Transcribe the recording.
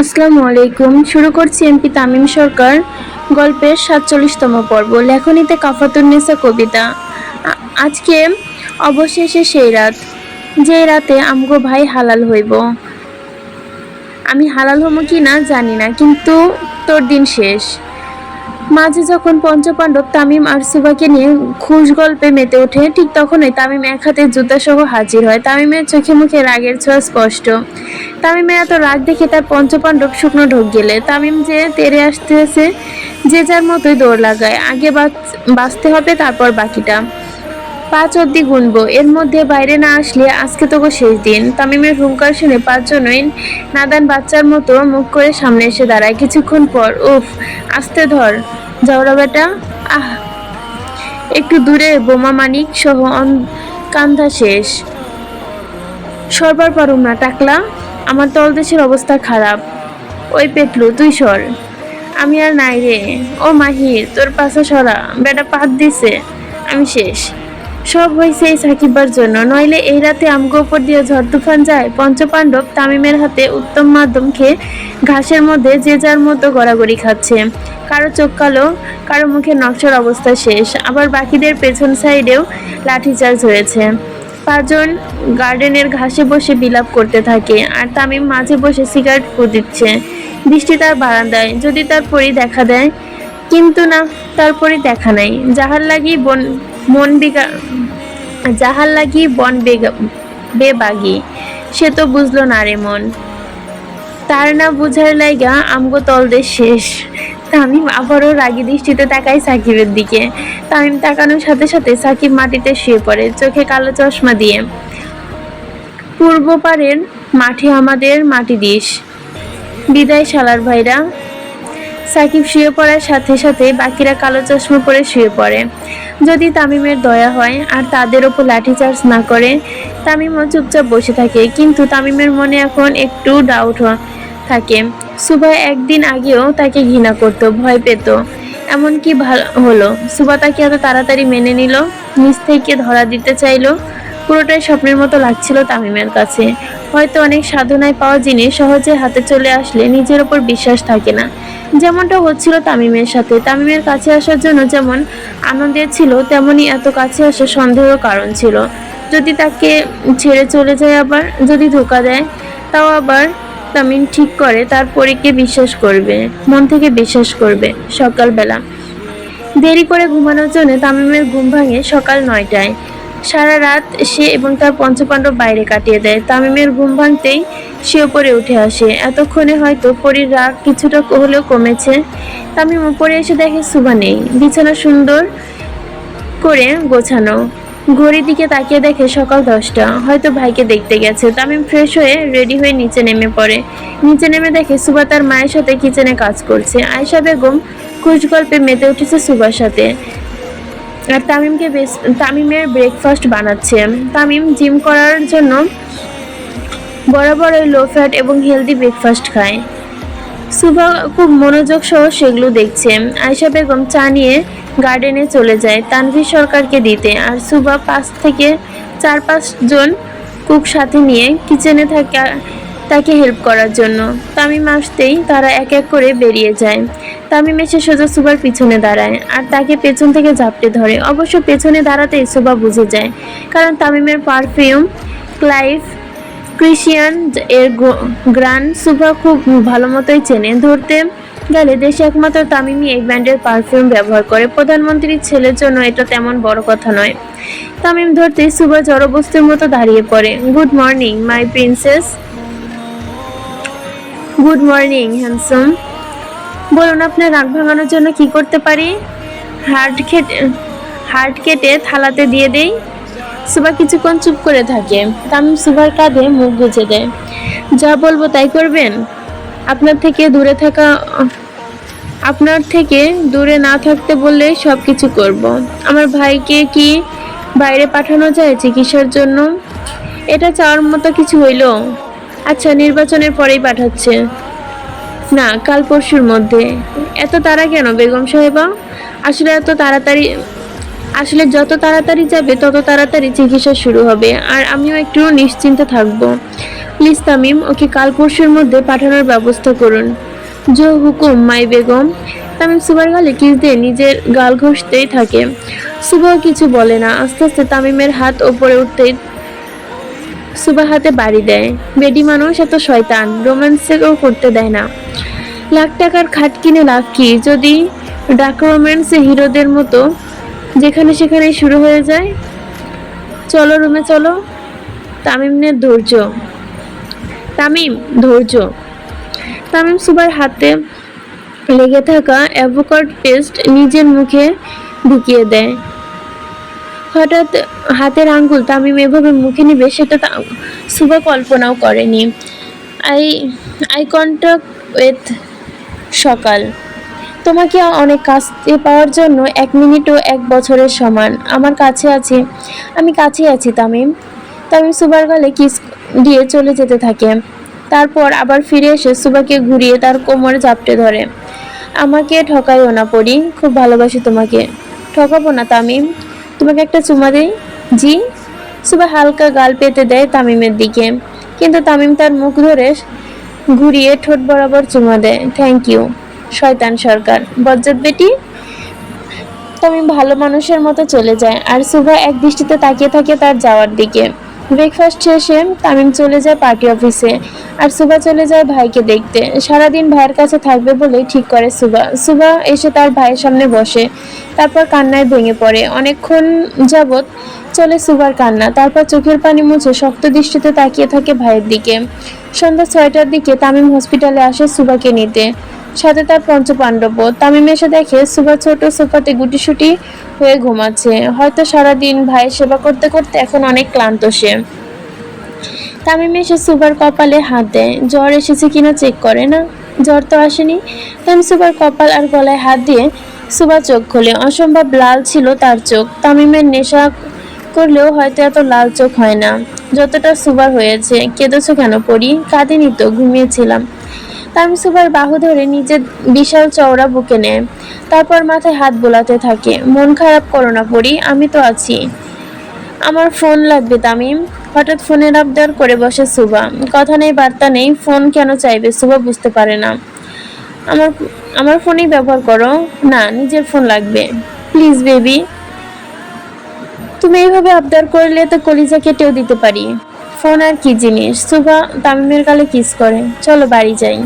আসসালামু আলাইকুম। শুরু করছি এমপি তামিম সরকার গল্পের সাতচল্লিশতম পর্ব, লেখনীতে কাফাতুন্নেসা কবিতা। আজকে অবশেষে সেই রাত, যে রাতে আমগো ভাই হালাল হইব। আমি হালাল হব কি না জানি না, কিন্তু তোর দিন শেষ। মাঝে যখন পঞ্চপাণ্ডব তামিম আর সুবাকে নিয়ে খুশ গল্পে মেতে ওঠে, ঠিক তখনই তামিম এক হাতে জুতা সহ হাজির হয়। তামিমের চোখে মুখে রাগের ছোঁয়া স্পষ্ট। তামিমের এত রাগ দেখে তার পঞ্চপাণ্ডব শুকনো ঢোক গেলে। তামিম যে তেরে আসতেছে, যে যার মতোই দৌড় লাগায়। আগে বাঁচতে হবে, তারপর বাকিটা। পাঁচ অব্দি গুনবো। এর মধ্যে বাইরে না আসলে আজকে তোকে শেষ দিন। তামিমের হুঙ্কার শুনে পাঁচজনই নাদান বাচ্চার মতো মুখ করে সামনে এসে দাঁড়ায়। কিছুক্ষণ পর, উফ, আস্তে ধর। যাওরা বেটা। আহ। একটু দূরে বোমা মানিক সহ কান্ধা শেষ। সরবার পারুম না, টাকলা। আমার তলদেশের অবস্থা খারাপ। ওই পেটলু, তুই সর। আমি আর নাই রে। ও মাহির, তোর পাশে সরা। বেটা পাত দিছে। আমি শেষ। সব হয়েছে এই সাকিবার জন্য। নইলে এই রাতে আমগো উপর দিয়ে ঝড় তুফান যায়, পঞ্চপাণ্ডব তামিমের হাতে উত্তম মাধ্যম খেয়ে ঘাসের মধ্যে যে যার মতো গড়াগড়ি খাচ্ছে। কারও চোখ কালো, কারও মুখে নকশার অবস্থা শেষ। আবার বাকিদের পেছন সাইডেও লাঠিচার্জ হয়েছে। পাঁচজন গার্ডেনের ঘাসে বসে বিলাপ করতে থাকে আর তামিম মাঝে বসে সিগারেট দিচ্ছে। বৃষ্টি তার বারান্দায়, যদি তার পরি দেখা দেয়, কিন্তু না তারপরে দেখা নাই। যাহার লাগি বন মন বেগা, যাহার লাগি বন বেগা, বেবাগি, সে তো বুঝলো না রে মন। তার না বুঝার লাইগা আমগো তলদের শেষ। তামিম আবারও রাগী দৃষ্টিতে তাকায় সাকিবের দিকে। তামিম তাকানোর সাথে সাথে সাকিব মাটিতে শুয়ে পড়ে, চোখে কালো চশমা দিয়ে। পূর্ব পারের মাঠে আমাদের মাটি দিস। বিদায় শালার ভাইরা। সাকিব শুয়ে পড়ার সাথে সাথে বাকিরা কালো চশমা পরে শুয়ে পড়ে। যদি তামিমের দয়া হয় আর তাদের ওপর লাঠিচার্জ না করে তামিমও চুপচাপ বসে থাকে। কিন্তু তামিমের মনে এখন একটু ডাউট থাকে। সুভা একদিন আগেও তাকে ঘৃণা করত, ভয় পেত। এমন কি ভালো হলো। সুভা তাকে এত তাড়াতাড়ি মেনে নিল, নিজ থেকে ধরা দিতে চাইলো। পুরোটাই স্বপ্নের মতো লাগছিল তামিমের কাছে। হয়তো অনেক সাধনায় পাওয়া জিনিস সহজে হাতে চলে আসলে নিজের ওপর বিশ্বাস থাকে না। যেমনটা হচ্ছিল তামিমের সাথে। তামিমের কাছে আসার জন্য যেমন আনন্দের ছিল তেমনই এত কাছে আসার সন্দেহের কারণ ছিল। যদি তাকে ছেড়ে চলে যায় আবার, যদি ধোকা দেয়, তাও আবার তামিম ঠিক করে তার পরীকে বিশ্বাস করবে? মন থেকে বিশ্বাস করবে সকালবেলা। দেরি করে ঘুমানোর জন্য তামিমের ঘুম ভাঙে সকাল নয়টায়। সারা রাত সে এবং তার পঞ্চপাণ্ডব বাইরে কাটিয়ে দেয়। তামিমের ঘুম ভাঙতেই সে উপরে উঠে আসে। এতক্ষণে হয়তো পরীর রাগ কিছুটা হলেও কমেছে। তামিম উপরে এসে দেখে সুভা নেই। বিছানা সুন্দর করে গোছানো। ঘড়ির দিকে তাকিয়ে দেখে সকাল দশটা। হয়তো ভাইকে দেখতে গেছে। তামিম ফ্রেশ হয়ে রেডি হয়ে নিচে নেমে পড়ে। নিচে নেমে দেখে সুবা তার মায়ের সাথে কিচেনে কাজ করছে। আয়শা বেগম খুশ গল্পে মেতে উঠেছে সুবার সাথে। তামিমকে তামিমের ব্রেকফাস্ট বানাচ্ছে। তামিম জিম করার জন্য বরাবর ওই লো ফ্যাট এবং হেলদি ব্রেকফাস্ট খায়। সুভা খুব মনোযোগ সহ সেগুলো দেখছে। আয়শা বেগম চা নিয়ে গার্ডেনে চলে যায় তানভীর সরকারকে দিতে। আর সুভা পাঁচ থেকে চার পাঁচ জন কুক সাথে নিয়ে কিচেনে থাকা। তাকে হেল্প করার জন্য। তামিম আসতেই তারা এক এক করে বেরিয়ে যায়। তামিম এসে সোজা সুবার পিছনে দাঁড়ায় আর তাকে পেছন থেকে ঝাপটে ধরে। অবশ্য পেছনে দাঁড়াতেই সুবা বুঝে যায়, কারণ তামিমের পারফিউম ক্লাইভ ক্রিশ্চিয়ান এর গ্রান সুভা খুব ভালো মতোই চেনে। ধরতে গেলে দেশে একমাত্র তামিমি এই ব্র্যান্ডের পারফিউম ব্যবহার করে। প্রধানমন্ত্রীর ছেলের জন্য এটা তেমন বড় কথা নয়। তামিম ধরতেই সুভা জড়বস্তুর মতো দাঁড়িয়ে পড়ে। Good morning my princess good morning handsome বলুন, আপনার রাগ ভাঙানোর জন্য কি করতে পারি? হার্ট কেটে হার্ট কেটে থালাতে দিয়ে দেই? সুবা কিছুক্ষণ চুপ করে থাকে। তামিম সুবার কাঁধে মুখ গুজে দেয়। যা বলব তাই করবেন? আপনার থেকে দূরে থাকা, আপনার থেকে দূরে না থাকতে বললে সব কিছু করব। আমার ভাইকে কি বাইরে পাঠানো যায় চিকিৎসার জন্য? এটা চাওয়ার মতো কিছু হইল? আচ্ছা নির্বাচনের পরেই পাঠাচ্ছে। না, কাল পরশুর মধ্যে। এত তারা কেন, বেগম সাহেবা? আসলে এত তাড়াতাড়ি, আসলে যত তাড়াতাড়ি যাবে, তত তাড়াতাড়ি চিকিৎসা শুরু হবে। আর আমিও একটু নিশ্চিন্তে থাকব। প্লিজ, তামিম, ওকে কাল পরশুর মধ্যে পাঠানোর ব্যবস্থা করুন। জো হুকুম, মাই বেগম। তামিম সুবার গালে কিস দিয়ে নিজের গাল ঘষতেই থাকে। সুবাও কিছু বলে না। আস্তে আস্তে তামিমের হাত ওপরে উঠতেই সুবা হাতে বাড়ি দেয়। বেডি মানুষ এত শয়তান রোম্যান্সেও করতে দেয় না। লাখ টাকার খাট কিনে লাভ কি? যদি ডাক রোম্যান্সে হিরোদের মতো যেখানে সেখানে শুরু হয়ে যায়, চলো রুমে চলো। তামিমের ধৈর্য। তামিম ধৈর্য। তামিম সুবার হাতে লেগে থাকা অ্যাভোকাড পেস্ট নিজের মুখে ঢুকিয়ে দেয়। হঠাৎ হাতের আঙ্গুল তামিম এভাবে মুখে নিবে সেটা তা- সুবা কল্পনাও করেনি। আই আই কন্ট্যাক্ট উইথ সকাল। তোমাকে অনেক কাছে পাওয়ার জন্য এক মিনিটও এক বছরের সমান। আমার কাছে আছে। আমি কাছে আছি, তামিম। তামিম সুবার গালে কিস দিয়ে চলে যেতে থাকে। তারপর আবার ফিরে এসে সুবাকে ঘুরিয়ে তার কোমরে জাপটে ধরে। আমাকে ঠকাইও না পড়ি খুব ভালোবাসি তোমাকে। ঠকাবো না, তামিম। তোমাকে একটা চুমা দেই? জি। সুবা হালকা গাল পেতে দেয় তামিমের দিকে। কিন্তু তামিম তার মুখ ধরে ঘুরিয়ে ঠোঁট বরাবর চুমা দেয়। থ্যাংক ইউ শয়তান সরকার। বজ্জাত বেটি, তামিম ভালো মানুষের মতো চলে যায়। আর সুভা এক দৃষ্টিতে তাকিয়ে থাকে তার যাওয়ার দিকে। ব্রেকফাস্ট শেষে তামিম চলে যায় পার্টি অফিসে আর সুভা চলে যায় ভাইকে দেখতে। সারাদিন ভাইয়ের কাছে থাকবে বলেই ঠিক করে সুভা। সুভা এসে তার ভাইয়ের সামনে বসে। তারপর কান্নায় ভেঙে পড়ে। অনেকক্ষণ যাবৎ চলে সুভার কান্না। তারপর চোখের পানি মুছে শক্ত দৃষ্টিতে তাকিয়ে থাকে ভাইয়ের দিকে। সন্ধ্যা ছয়টার দিকে তামিম হসপিটালে আসে সুভাকে নিতে। সাথে তার পঞ্চপাণ্ডব তামিম এসে দেখে সুভা ছোট সোফাতে গুটিসুটি হয়ে ঘুমাচ্ছে। হয়তো সারাদিন ভাইয়ের সেবা করতে করতে এখন অনেক ক্লান্ত সে। তামিম এসে সুবার কপালে হাত দেয়। জ্বর এসেছে কিনা চেক করে না। জ্বর তো আসেনি। তামিম সুবার কপাল আর গলায় হাত দিয়ে সুবা চোখ খোলে। অসম্ভব লাল ছিল তার চোখ। তামিমের নেশা করলেও হয়তো এত লাল চোখ হয় না। যতটা সুবার হয়েছে, কেঁদেছো কেন পড়ি কাঁদিনি তো, ঘুমিয়েছিলাম। তামিম সুবার বাহু ধরে নিজের বিশাল চওড়া বুকে নেয়। তারপর মাথায় হাত বোলাতে থাকে। মন খারাপ করো না পড়ি আমি তো আছি। আমার ফোন লাগবে, তামিম। হঠাৎ ফোনের আবদার করে বসে সুবা কথা নেই, বার্তা নেই, ফোন কেন চাইবে সুবা বুঝতে পারে না। আমার আমার ফোনেই ব্যবহার করো। না, নিজের ফোন লাগবে। Please, baby. তুমি এইভাবে আবদার করলে তো কলিজা কেটেও দিতে পারি। ফোন আর কি জিনিস? সুভা, তামিমের গালে কিস করে। চলো বাড়ি যাই।